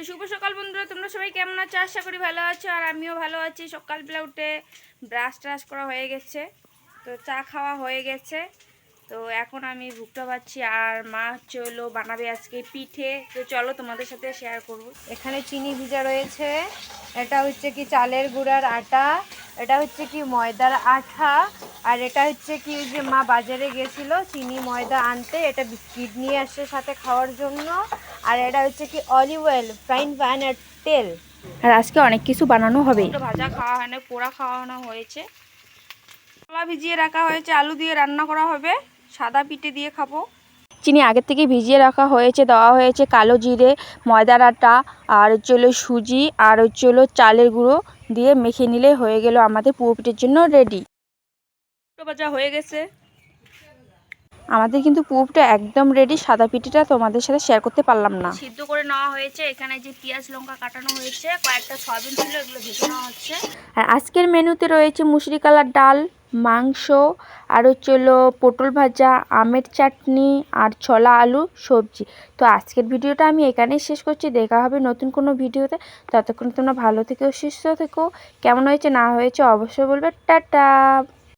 তো শুভ সকাল বন্ধুরা, তোমরা সবাই কেমন আছো? আশা করি ভালো আছো, আর আমিও ভালো আছি। সকালবেলা উঠে ব্রাশ ট্রাশ করা হয়ে গেছে। তো চা খাওয়া হয়ে গেছে। তো এখন আমি ভুগটা পাচ্ছি আর মা চলো বানাবে আজকে পিঠে। তো চলো তোমাদের সাথে শেয়ার করব। এখানে চিনি ভিজা রয়েছে। এটা হচ্ছে কি চালের গুঁড়ার আটা, এটা হচ্ছে কি ময়দার আঠা, আর এটা হচ্ছে কি যে মা বাজারে গেছিল চিনি ময়দা আনতে। এটা বিস্কিট নিয়ে আসছে সাথে খাওয়ার জন্য। আর এটা হচ্ছে কি অলিভ অয়েল ফ্রাইন প্যান আর তেল। আর আজকে অনেক কিছু বানানো হবে। ভাজা খাওয়া হয় না পোড়া খাওয়ানো হয়েছে। কলা ভিজিয়ে রাখা হয়েছে আলু দিয়ে রান্না করা হবে সাদা পিঠে দিয়ে খাব। চিনি আগের থেকে ভিজিয়ে রাখা হয়েছে দেওয়া হয়েছে কালো জিরে ময়দার আটা আর হচ্ছে হলো সুজি আর হচ্ছে হলো চালের গুঁড়ো দিয়ে মেখে নিলে হয়ে গেল আমাদের পুরো পিঠের জন্য রেডি ভাজা হয়ে গেছে। আমাদের কিন্তু পুপটা একদম রেডি সাদা পিঠিটা তোমাদের সাথে শেয়ার করতে পারলাম না। সিদ্ধ করে নেওয়া হয়েছে এখানে যে পেঁয়াজ লঙ্কা কাটানো হয়েছে কয়েকটা সয়াবিন ছিল এগুলো ভেজে নেওয়া হচ্ছে। আর আজকের মেনুতে রয়েছে মুসুরি কালার ডাল মাংস আর হচ্ছে হলো পটল ভাজা আমের চাটনি আর ছোলা আলু সবজি। তো আজকের ভিডিওটা আমি এখানেই শেষ করছি। দেখা হবে নতুন কোনো ভিডিওতে। ততক্ষণ তোমরা ভালো থেকো সুস্থ থেকো। কেমন হয়েছে না হয়েছে অবশ্যই বলবে। টাটা!